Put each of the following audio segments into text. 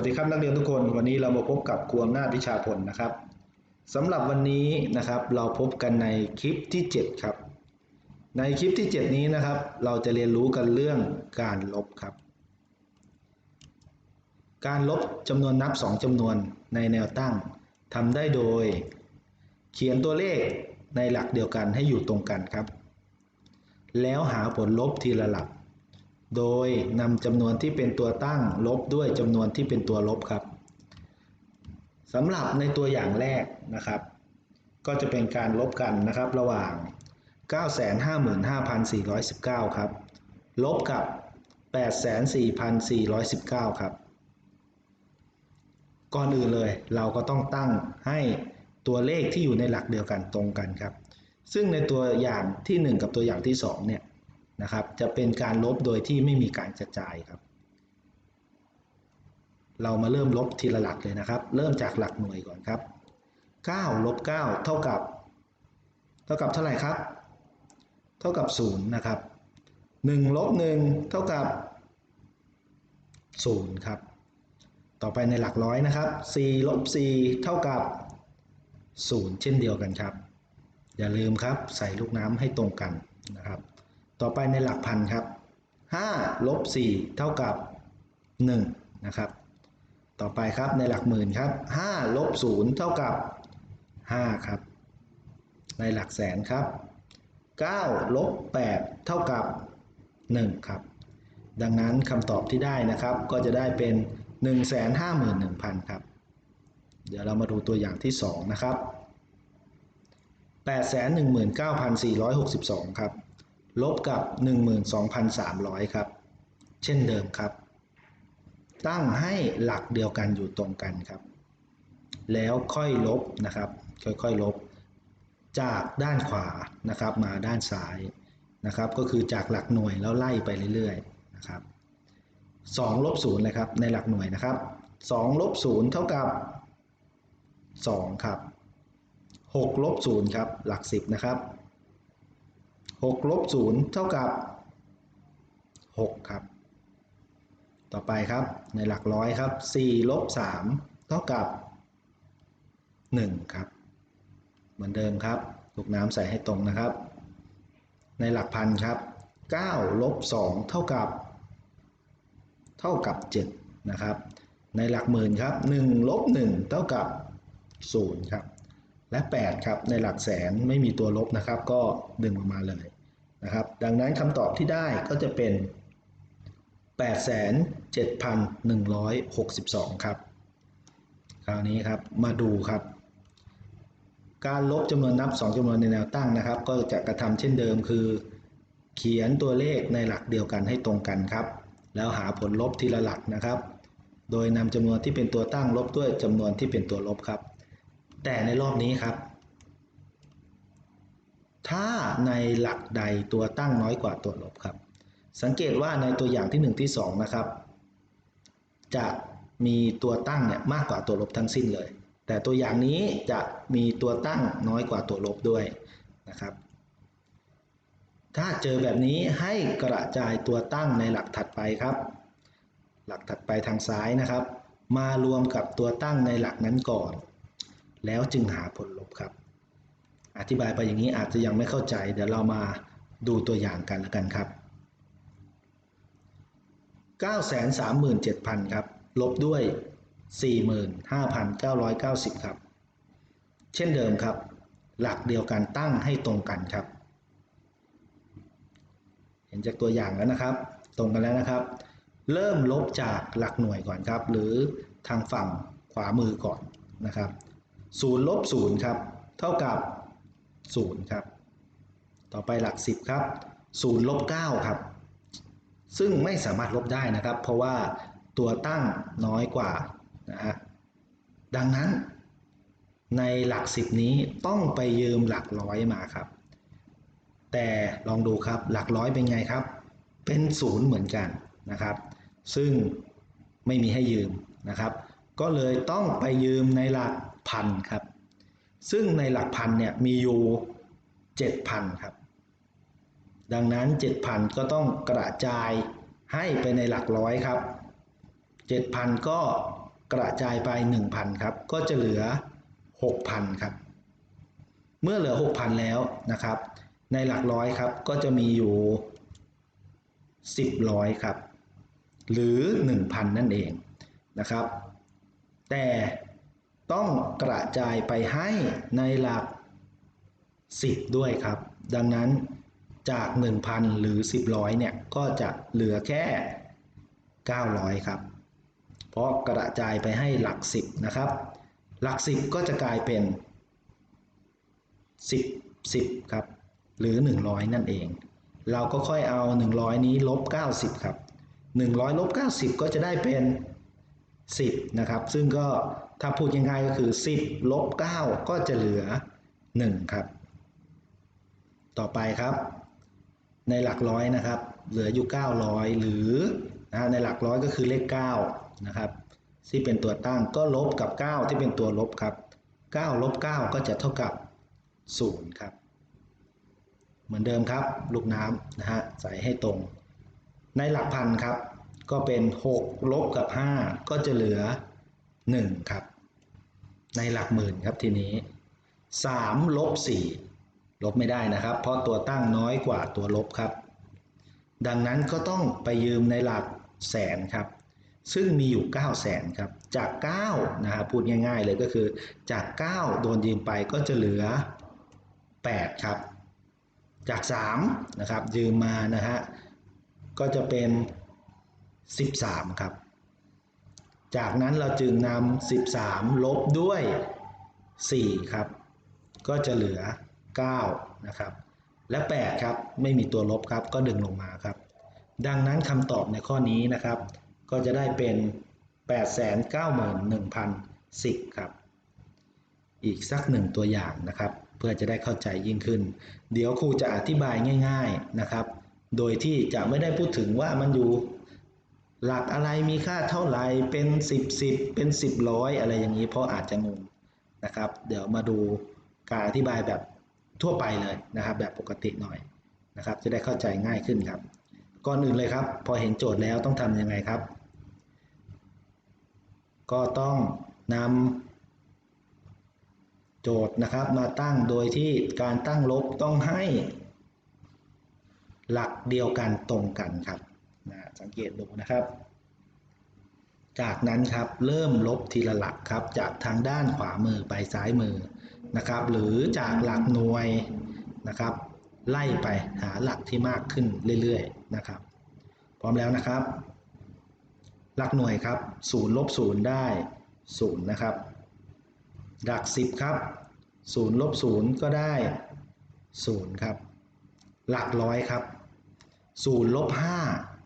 วัสดีครับนักเรียนทุกคนวันนี้เรามาพบกับครูอำนาจวิชาพลนะครับสำหรับวันนี้นะครับเราพบกันในคลิปที่ 7 ครับ ในคลิปที่ 7 นี้นะครับ เราจะเรียนรู้กันเรื่องการลบครับ การลบจำนวนนับ 2จำนวนในแนวตั้งทำได้โดย เขียนตัวเลขในหลักเดียวกันให้อยู่ตรงกันครับ แล้วหาผลลบทีละหลัก โดยนำจำนวนที่เป็นตัวตั้งลบด้วยจำนวนที่เป็นตัวลบครับสำหรับในตัวอย่างแรกนะครับ ก็จะเป็นการลบกันนะครับระหว่าง 955,419 ครับ ลบกับ 844,419 ครับ ก่อนอื่นเลยเราก็ต้องตั้งให้ตัวเลขที่อยู่ในหลักเดียวกันตรงกันครับ ซึ่งในตัวอย่างที่ 1 กับตัวอย่างที่ 2 เนี่ย นะครับ จะเป็นการลบโดยที่ไม่มีการกระจายครับ เรามาเริ่มลบทีละหลักเลยนะครับ เริ่มจากหลักหน่วยก่อนครับ9ลบ9เท่ากับ เท่ากับเท่าไหร่ครับ เท่ากับ0นะครับ1ลบ1เท่ากับ0ครับ ต่อไปในหลักร้อยนะครับ4ลบ4เท่ากับ0เช่นเดียวกันครับ อย่าลืมครับใส่ลูกน้ำให้ตรงกันนะครับ ต่อไปในหลักพันครับ5ลบ4เท่ากับ 1 นะครับ ต่อไปครับในหลักหมื่นครับ5ลบ0เท่ากับ 5 ครับ ในหลักแสนครับ9ลบ8เท่ากับ 1 ครับ ดังนั้นคำตอบที่ได้นะครับก็จะได้เป็น 151,000 ครับ เดี๋ยวเรามาดูตัวอย่างที่ 2 นะครับ 819,462 ครับ ลบกับ 12,300 ครับ เช่นเดิมครับ ตั้งให้หลักเดียวกันอยู่ตรงกันครับ แล้วค่อยลบนะครับ ค่อยๆลบ จากด้านขวานะครับมาด้านซ้ายนะครับ ก็คือจากหลักหน่วยแล้วไล่ไปเรื่อยๆนะครับ2ลบ0เลยครับในหลักหน่วยนะครับ2ลบ0เท่ากับ 2 ครับ6ลบ0ครับหลัก 10 นะครับ 6ลบ0เท่ากับ 6 ครับ ต่อไปครับในหลักร้อยครับ4ลบ3เท่ากับ 1 ครับ เหมือนเดิมครับลูกน้ำใส่ให้ตรงนะครับ ในหลักพันครับ9ลบ2เท่ากับ เท่ากับ 7 นะครับ ในหลักหมื่นครับ1ลบ1เท่ากับ 0 ครับ และ 8 ครับ ในหลักแสนไม่มีตัวลบนะครับ ก็ดึงออกมาเลยนะครับ ดังนั้นคำตอบที่ได้ก็จะเป็น 87,162 ครับ คราวนี้ครับ มาดูครับ การลบจำนวนนับ 2จำนวนในแนวตั้งนะครับ ก็จะกระทำเช่นเดิมคือ เขียนตัวเลขในหลักเดียวกันให้ตรงกันครับ แล้วหาผลลบทีละหลักนะครับ โดยนำจำนวนที่เป็นตัวตั้งลบด้วยจำนวนที่เป็นตัวลบครับ แต่ในรอบนี้ครับ ถ้าในหลักใดตัวตั้งน้อยกว่าตัวลบครับ สังเกตว่าในตัวอย่างที่ 1 ที่ 2 นะครับ จะมีตัวตั้งเนี่ยมากกว่าตัวลบทั้งสิ้นเลย แต่ตัวอย่างนี้จะมีตัวตั้งน้อยกว่าตัวลบด้วยนะครับ ถ้าเจอแบบนี้ให้กระจายตัวตั้งในหลักถัดไปครับ หลักถัดไปทางซ้ายนะครับ มารวมกับตัวตั้งในหลักนั้นก่อน แล้วจึงหาผลลบครับ อธิบายไปอย่างนี้อาจจะยังไม่เข้าใจ เดี๋ยวเรามาดูตัวอย่างกันแล้วกันครับ 937,000 ครับ ลบด้วย 45,990 ครับ เช่นเดิมครับ หลักเดียวกันตั้งให้ตรงกันครับ เห็นจากตัวอย่างแล้วนะครับ ตรงกันแล้วนะครับ เริ่มลบจากหลักหน่วยก่อนครับ หรือทางฝั่งขวามือก่อนนะครับ 0ลบ0ครับ เท่ากับ 0 ครับ ต่อไปหลัก 10 ครับ0ลบ9ครับ ซึ่งไม่สามารถลบได้นะครับ เพราะว่าตัวตั้งน้อยกว่านะฮะดังนั้นในหลัก 10 นี้ต้องไปยืมหลักร้อยมาครับ แต่ลองดูครับหลักร้อยเป็นไงครับ เป็นศูนย์เหมือนกันนะครับ ซึ่งไม่มีให้ยืมนะครับ ก็เลยต้องไปยืมในหลัก พันครับ ซึ่งในหลักพันเนี่ยมีอยู่7,000ครับ ดังนั้น7,000ก็ต้องกระจายให้ไปในหลักร้อยครับ7,000ก็กระจายไป1,000ครับ ก็จะเหลือ6,000ครับ เมื่อเหลือ6,000แล้วนะครับ ในหลักร้อยครับก็จะมีอยู่10ร้อยครับ หรือ1,000นั่นเองนะครับ แต่ ต้องกระจายไปให้ในหลัก 10 ด้วยครับ ดังนั้นจาก 1,000 หรือ 10ร้อยเนี่ย ก็จะเหลือแค่ 900 ครับ เพราะกระจายไปให้หลัก 10 นะครับ หลัก 10 ก็จะกลายเป็น 10 10 ครับ หรือ 100 นั่นเอง เราก็ค่อยเอา 100 นี้ลบ 90 ครับ 100ลบ90 ก็จะได้เป็น 10 นะครับ ซึ่งก็ ถ้าพูดง่ายๆก็คือ 10ลบ9ก็จะเหลือ 1 ครับ ต่อไปครับ ในหลักร้อยนะครับ เหลืออยู่ 900 หรือนะในหลักร้อยก็คือเลข9นะครับที่เป็นตัวตั้งก็ลบกับ 9 ที่เป็นตัวลบครับ9ลบ9ก็จะเท่ากับ0ครับ เหมือนเดิมครับ ลูกน้ำนะฮะใส่ให้ตรง ในหลักพันครับ ก็เป็น 6 ลบกับ 5 ก็จะเหลือ 1 ครับ ในหลักหมื่นครับทีนี้3ลบ4ลบไม่ได้นะครับ เพราะตัวตั้งน้อยกว่าตัวลบครับ ดังนั้นก็ต้องไปยืมในหลักแสนครับ ซึ่งมีอยู่ 9 0 0แสนครับ จาก 9 นะครับพูดง่ายๆเลยก็คือจาก 9 โดนยืมไปก็จะเหลือ 8 ครับ จาก 3 นะครับยืมมานะฮะก็จะเป็น 13 ครับ จากนั้นเราจึงนำ13 ลบด้วย 4 ครับ ก็จะเหลือ 9 นะครับ และ 8 ครับ ไม่มีตัวลบครับ ก็ดึงลงมาครับ ดังนั้นคำตอบในข้อนี้นะครับ ก็จะได้เป็น 891,010 ครับ อีกสักหนึ่งตัวอย่างนะครับ เพื่อจะได้เข้าใจยิ่งขึ้น เดี๋ยวครูจะอธิบายง่าย ๆนะครับ โดยที่จะไม่ได้พูดถึงว่ามันอยู่ หลักอะไรมีค่าเท่าไหร่เป็น 10 10 เป็น 10ร้อยอะไรอย่างนี้ เพราะอาจจะงงนะครับ เดี๋ยวมาดูการอธิบายแบบทั่วไปเลยนะครับ แบบปกติหน่อยนะครับ จะได้เข้าใจง่ายขึ้นครับ ก่อนอื่นเลยครับ พอเห็นโจทย์แล้วต้องทำยังไงครับ ก็ต้องนำโจทย์นะครับมาตั้งโดยที่การตั้งลบต้องให้ หลักเดียวกันตรงกันครับ นะสังเกตดูนะครับ จากนั้นครับเริ่มลบทีละหลักครับ จากทางด้านขวามือไปซ้ายมือนะครับ หรือจากหลักหน่วยนะครับ ไล่ไปหาหลักที่มากขึ้นเรื่อยๆนะครับ พร้อมแล้วนะครับ หลักหน่วยครับ0ลบ0ได้0นะครับ หลัก10ครับ0ลบ0ก็ได้0ครับ หลักร้อยครับ0ลบ5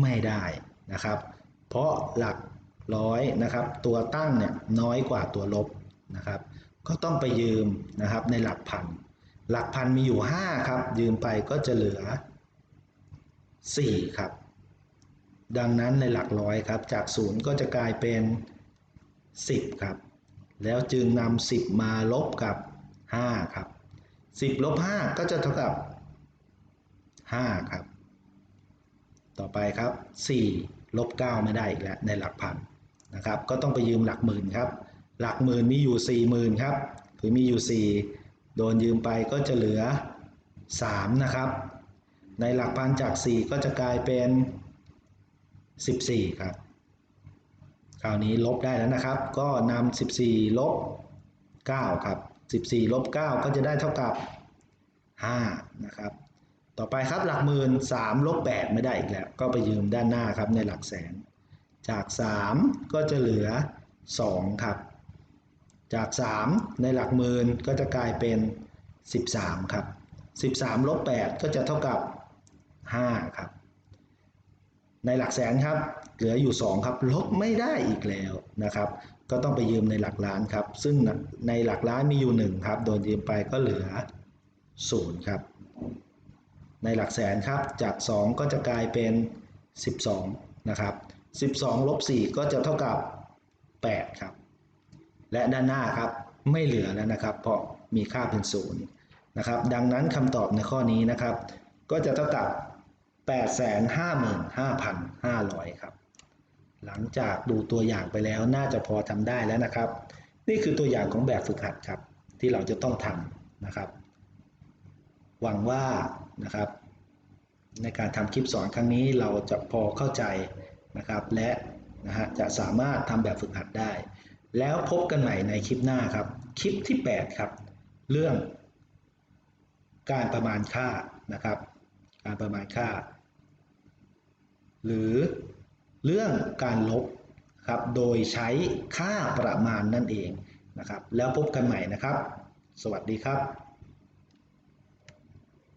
ไม่ได้นะครับ เพราะหลักร้อยนะครับ ตัวตั้งเนี่ยน้อยกว่าตัวลบนะครับ ก็ต้องไปยืมนะครับในหลักพัน หลักพันมีอยู่ 5 ครับ ยืมไปก็จะเหลือ 4 ครับ ดังนั้นในหลักร้อยครับ จาก0ก็จะกลายเป็น 10 ครับ แล้วจึงนำ10 มาลบกับ 5 ครับ 10ลบ5ก็จะเท่ากับ 5 ครับ ต่อไปครับ 4 ลบ 9 ไม่ได้อีกแล้วในหลักพันนะครับ ก็ต้องไปยืมหลักหมื่นครับ หลักหมื่นมีอยู่ 4 0,000ครับ คือมีอยู่ 4 โดนยืมไปก็จะเหลือ 3 นะครับ ในหลักพันจาก 4 ก็จะกลายเป็น 14 ครับ คราวนี้ลบได้แล้วนะครับ ก็นำ14 ลบ 9 ครับ 14 ลบ 9 ก็จะได้เท่ากับ 5 นะครับ ต่อไปครับหลักหมื่น3ลบ8ไม่ได้อีกแล้ว ก็ไปยืมด้านหน้าครับในหลักแสน จาก 3 ก็จะเหลือ 2 ครับ จาก 3 ในหลักหมื่นก็จะกลายเป็น 13 ครับ 13ลบ8ก็จะเท่ากับ 5 ครับ ในหลักแสนครับ เหลืออยู่ 2 ครับ ลบไม่ได้อีกแล้วนะครับ ก็ต้องไปยืมในหลักล้านครับ ซึ่งในหลักล้านมีอยู่ 1 ครับ โดนยืมไปก็เหลือ 0 ครับ ในหลักแสนครับจาก 2 ก็จะกลายเป็น 12 นะครับ 12ลบ4ก็จะเท่ากับ 8 ครับ และด้านหน้าครับไม่เหลือแล้วนะครับ เพราะมีค่าเป็นศูนย์นะครับ ดังนั้นคำตอบในข้อนี้นะครับ ก็จะเท่ากับ 855,500 ครับ หลังจากดูตัวอย่างไปแล้วน่าจะพอทำได้แล้วนะครับ นี่คือตัวอย่างของแบบฝึกหัดครับ ที่เราจะต้องทำนะครับ หวังว่า นะครับ ในการทำคลิปสอนครั้งนี้เราจะพอเข้าใจนะครับ และนะฮะจะสามารถทำแบบฝึกหัดได้ แล้วพบกันใหม่ในคลิปหน้าครับ คลิปที่ 8 ครับ เรื่อง การประมาณค่านะครับ การประมาณค่า หรือเรื่องการลบครับโดยใช้ค่าประมาณนั่นเองนะครับ แล้วพบกันใหม่นะครับ สวัสดีครับ